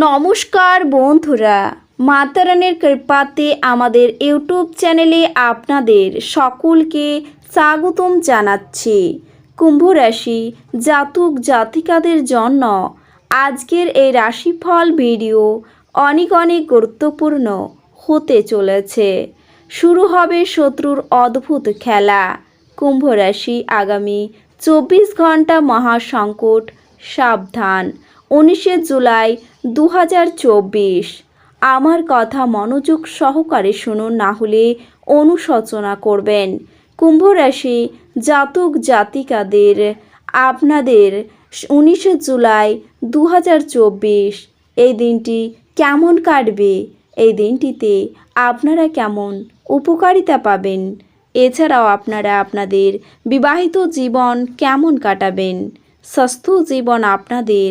নমস্কার বন্ধুরা, মাতারানের কৃপাতে আমাদের ইউটিউব চ্যানেলে আপনাদের সকলকে স্বাগতম জানাচ্ছি। কুম্ভ রাশি জাতক জাতিকাদের জন্য আজকের এই রাশিফল ভিডিও অনেক অনেক গুরুত্বপূর্ণ হতে চলেছে। শুরু হবে শত্রুর অদ্ভুত খেলা। কুম্ভ রাশি আগামী চব্বিশ ঘণ্টা মহাসংকট সাবধান। উনিশে জুলাই দু হাজার চব্বিশ। আমার কথা মনোযোগ সহকারে শুনুন, না হলে অনুশোচনা করবেন। কুম্ভ রাশি জাতক জাতিকাদের আপনাদের উনিশে জুলাই দু হাজার চব্বিশ, এই দিনটি কেমন কাটবে? এই দিনটিতে আপনারা কেমন উপকারিতা পাবেন? এছাড়াও আপনারা আপনাদের বিবাহিত জীবন কেমন কাটাবেন? স্বাস্থ্য জীবন আপনাদের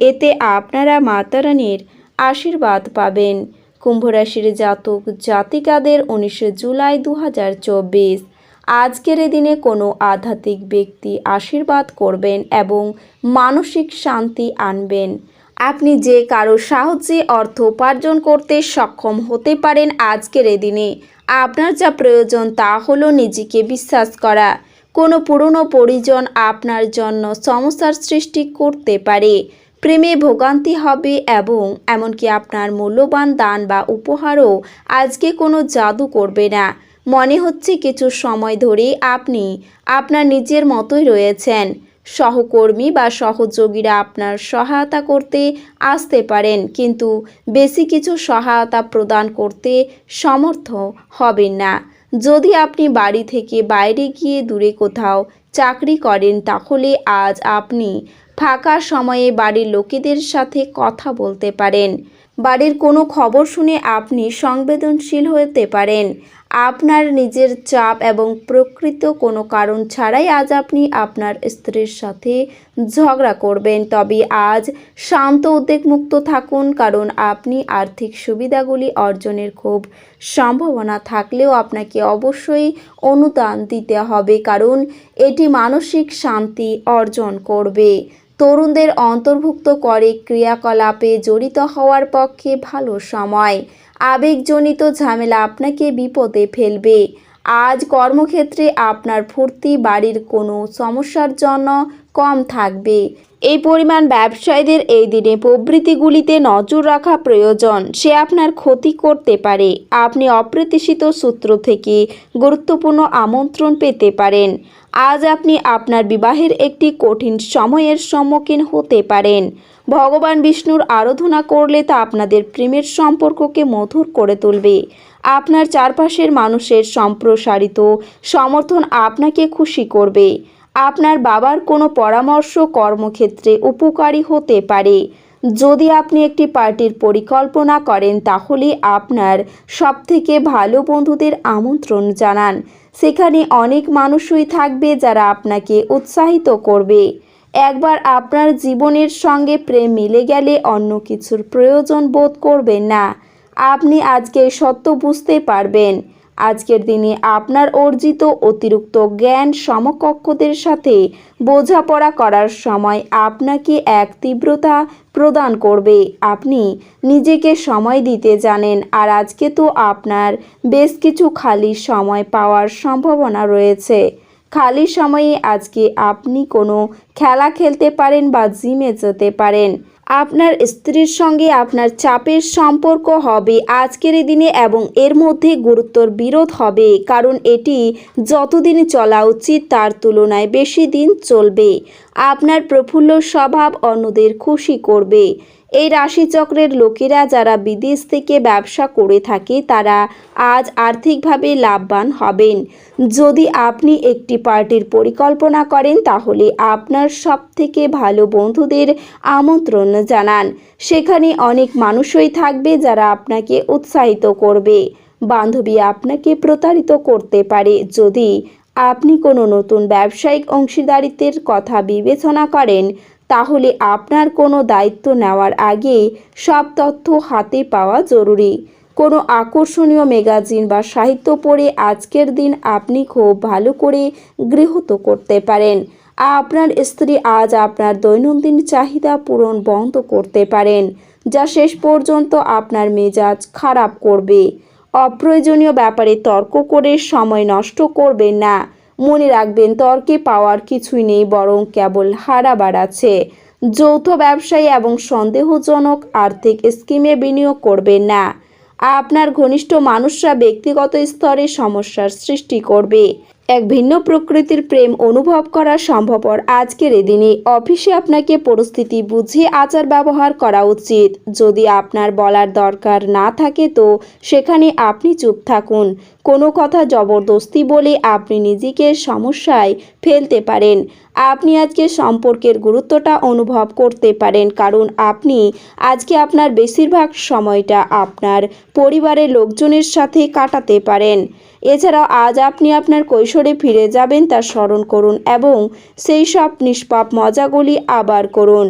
এতে আপনারা মাতারানীর আশীর্বাদ পাবেন। কুম্ভরাশির জাতক জাতিকাদের উনিশে জুলাই দু হাজার চব্বিশ। আজকের দিনে কোনো আধ্যাত্মিক ব্যক্তি আশীর্বাদ করবেন এবং মানসিক শান্তি আনবেন। আপনি যে কারও সাহায্যে অর্থ উপার্জন করতে সক্ষম হতে পারেন আজকের দিনে। আপনার যা প্রয়োজন তা হলো নিজেকে বিশ্বাস করা। কোনো পুরনো পরিজন আপনার জন্য সমস্যার সৃষ্টি করতে পারে। প্রেমে ভোগান্তি হবে এবং এমনকি আপনার মূল্যবান দান বা উপহারও আজকে কোনো জাদু করবে না। মনে হচ্ছে কিছু সময় ধরে আপনি আপনার নিজের মতোই রয়েছেন। সহকর্মী বা সহযোগীরা আপনার সহায়তা করতে আসতে পারেন, কিন্তু বেশি কিছু সহায়তা প্রদান করতে সমর্থ হবেন না। যদি আপনি বাড়ি থেকে বাইরে গিয়ে দূরে কোথাও চাকরি করেন, তাহলে আজ আপনি ফাঁকা সময়ে বাড়ির লোকেদের সাথে কথা বলতে পারেন। বাড়ির কোনো খবর শুনে আপনি সংবেদনশীল হতে পারেন। আপনার নিজের চাপ এবং প্রকৃত কোনো কারণ ছাড়াই আজ আপনি আপনার স্ত্রীর সাথে ঝগড়া করবেন। তবে আজ শান্ত উদ্বেগমুক্ত থাকুন, কারণ আপনি আর্থিক সুবিধাগুলি অর্জনের খুব সম্ভাবনা থাকলেও আপনাকে অবশ্যই অনুদান দিতে হবে, কারণ এটি মানসিক শান্তি অর্জন করবে। তরুণদের অন্তর্ভুক্ত করে ক্রিয়াকলাপে জড়িত হওয়ার পক্ষে ভালো সময়। আবেগজনিত ঝামেলা আপনাকে বিপদে ফেলবে। আজ কর্মক্ষেত্রে আপনার ফুর্তি বাড়ির কোনো সমস্যার জন্য কম থাকবে। এই পরিমাণ ব্যবসায়ীদের এই দিনে প্রবৃত্তিগুলিতে নজর রাখা প্রয়োজন। সে আপনার ক্ষতি করতে পারে। আপনি অপ্রত্যাশিত সূত্র থেকে গুরুত্বপূর্ণ আমন্ত্রণ পেতে পারেন। আজ আপনি আপনার বিবাহের একটি কঠিন সময়ের সম্মুখীন হতে পারেন। ভগবান বিষ্ণুর আরাধনা করলে তা আপনাদের প্রেমের সম্পর্ককে মধুর করে তুলবে। আপনার চারপাশের মানুষের সম্প্রসারিত সমর্থন আপনাকে খুশি করবে। আপনার বাবার কোনো পরামর্শ কর্মক্ষেত্রে উপকারী হতে পারে। যদি আপনি একটি পার্টির পরিকল্পনা করেন, তাহলে আপনার সবথেকে ভালো বন্ধুদের আমন্ত্রণ জানান। সেখানে অনেক মানুষই থাকবে যারা আপনাকে উৎসাহিত করবে। একবার আপনার জীবনের সঙ্গে প্রেম মিলে গেলে অন্য কিছুর প্রয়োজন বোধ করবেন না। আপনি আজকে সত্য বুঝতে পারবেন। আজকের দিনে আপনার অর্জিত অতিরিক্ত জ্ঞান সমকক্ষদের সাথে বোঝাপড়া করার সময় আপনাকে এক তীব্রতা প্রদান করবে। আপনি নিজেকে সময় দিতে জানেন আর আজকে তো আপনার বেশ কিছু খালি সময় পাওয়ার সম্ভাবনা রয়েছে। খালি সময়ে আজকে আপনি কোনো খেলা খেলতে পারেন বা জিমে যেতে পারেন। আপনার স্ত্রীর সঙ্গে আপনার চাপের সম্পর্ক হবে আজকের দিনে এবং এর মধ্যে গুরুত্বর বিরোধ হবে, কারণ এটি যতদিন চলা উচিত তার তুলনায় বেশি দিন চলবে। আপনার প্রফুল্ল স্বভাব অন্যদের খুশি করবে। এই রাশিচক্রের লোকেরা যারা বিদেশ থেকে ব্যবসা করে থাকে, তারা আজ আর্থিকভাবে লাভবান হবেন। যদি আপনি একটি পার্টির পরিকল্পনা করেন, তাহলে আপনার সব থেকে ভালো বন্ধুদের আমন্ত্রণ জানান। সেখানে অনেক মানুষই থাকবে যারা আপনাকে উৎসাহিত করবে। বান্ধবী আপনাকে প্রতারিত করতে পারে। যদি আপনি কোনো নতুন ব্যবসায়িক অংশীদারিত্বের কথা বিবেচনা করেন তাহলে আপনার কোনো দায়িত্ব নেওয়ার আগে সব তথ্য হাতে পাওয়া জরুরি। কোনো আকর্ষণীয় ম্যাগাজিন বা সাহিত্য পড়ে আজকের দিন আপনি খুব ভালো করে গৃহীত করতে পারেন। আপনার স্ত্রী আজ আপনার দৈনন্দিন চাহিদা পূরণ বন্ধ করতে পারেন, যা শেষ পর্যন্ত আপনার মেজাজ খারাপ করবে। অপ্রয়োজনীয় ব্যাপারে তর্ক করে সময় নষ্ট করবেন না। মনে রাখবেন, তর্কে পাওয়ার কিছুই নেই, বরং কেবল হারাবার আছে। যৌথ ব্যবসায়ী এবং সন্দেহজনক আর্থিক স্কিমে বিনিয়োগ করবেন না। আপনার ঘনিষ্ঠ মানুষরা ব্যক্তিগত স্তরে সমস্যার সৃষ্টি করবে। এক ভিন্ন প্রকৃতির প্রেম অনুভব করা সম্ভবপর আজকের এই দিনে অফিসে আপনাকে পরিস্থিতি বুঝে আচার ব্যবহার করা উচিত। যদি আপনার বলার দরকার না থাকে তো সেখানে আপনি চুপ থাকুন। কোনো কথা জবরদস্তি বলে আপনি নিজেকে সমস্যায় ফেলতে পারেন। আপনি আজকে সম্পর্কের গুরুত্বটা অনুভব করতে পারেন, কারণ আপনি আজকে আপনার বেশিরভাগ সময়টা আপনার পরিবারের লোকজনের সাথে কাটাতে পারেন। এছাড়াও আজ আপনি আপনার কৈশোরে ফিরে যাবেন তা স্মরণ করুন এবং সেই সব নিষ্পাপ মজাগুলি আবার করুন।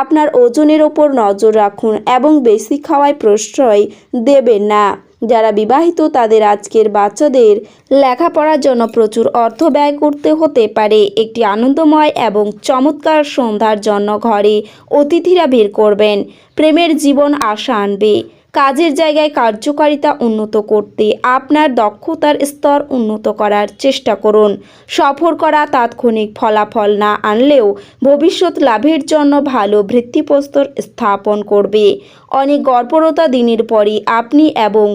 আপনার ওজনের ওপর নজর রাখুন এবং বেশি খাওয়ায় প্রশ্রয় দেবেন না। যারা বিবাহিত, তাদের আজকের বাচ্চাদের লেখাপড়ার জন্য প্রচুর অর্থ ব্যয় করতে হতে পারে। একটি আনন্দময় এবং চমৎকার সন্ধ্যার জন্য ঘরে অতিথিরা বের করবেন। প্রেমের জীবন আশা আনবে। কাজের জায়গায় কার্যকারিতা উন্নত করতে আপনার দক্ষতার স্তর উন্নত করার চেষ্টা করুন। সফর করা তাৎক্ষণিক ফলাফল না আনলেও ভবিষ্যৎ লাভের জন্য ভালো ভিত্তিপ্রস্তর স্থাপন করবে। অনেক গর্বরতা দিনের পরই আপনি এবং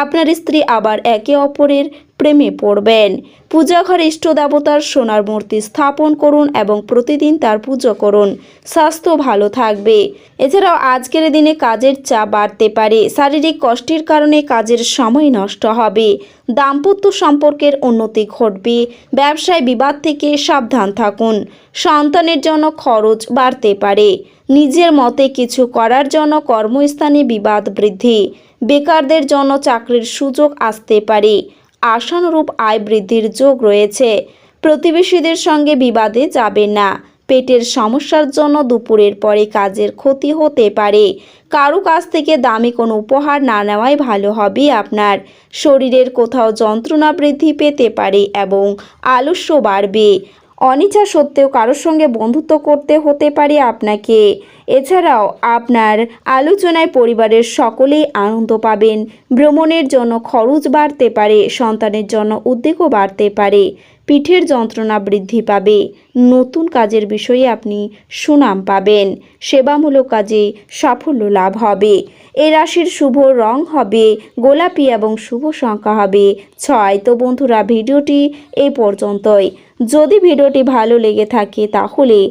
আপনার স্ত্রী আবার একে অপরের প্রেমে পড়বেন। পূজা ঘরে ইষ্ট দেবতার সোনার মূর্তি স্থাপন করুন এবং প্রতিদিন তার পুজো করুন। স্বাস্থ্য ভালো থাকবে। এছাড়াও আজকের দিনে কাজের চাপ বাড়তে পারে। শারীরিক কষ্টের কারণে কাজের সময় নষ্ট হবে। দাম্পত্য সম্পর্কের উন্নতি ঘটবে। ব্যবসায় বিবাদ থেকে সাবধান থাকুন। সন্তানের জন্য খরচ বাড়তে পারে। নিজের মতে কিছু করার জন্য কর্মস্থানে বিবাদ বৃদ্ধি। বেকারদের জন্য চাকরির সুযোগ আসতে পারে। আশানুরূপ আয় বৃদ্ধির যোগ রয়েছে। প্রতিবেশীদের সঙ্গে বিবাদে যাবে না। পেটের সমস্যার জন্য দুপুরের পরে কাজের ক্ষতি হতে পারে। কারও কাছ থেকে দামি কোনো উপহার না নেওয়াই ভালো হবে আপনার। শরীরের কোথাও যন্ত্রণা বৃদ্ধি পেতে পারে এবং আলস্য বাড়বে। অনিচ্ছা সত্ত্বেও কারোর সঙ্গে বন্ধুত্ব করতে হতে পারে আপনাকে। এছাড়াও আপনার আলোচনায় পরিবারের সকলেই আনন্দ পাবেন। ভ্রমণের জন্য খরচ বাড়তে পারে, সন্তানের জন্য উদ্বেগও বাড়তে পারে। পিঠের যন্ত্রণা বৃদ্ধি পাবে। নতুন কাজের বিষয়ে আপনি সুনাম পাবেন। সেবামূলক কাজে সাফল্য লাভ হবে। এ রাশির শুভ রং হবে, গোলাপি এবং শুভ সংখ্যা হবে। ছয়। তো বন্ধুরা, ভিডিওটি এই পর্যন্তই। যদি ভিডিওটি ভালো লেগে থাকে তাহলে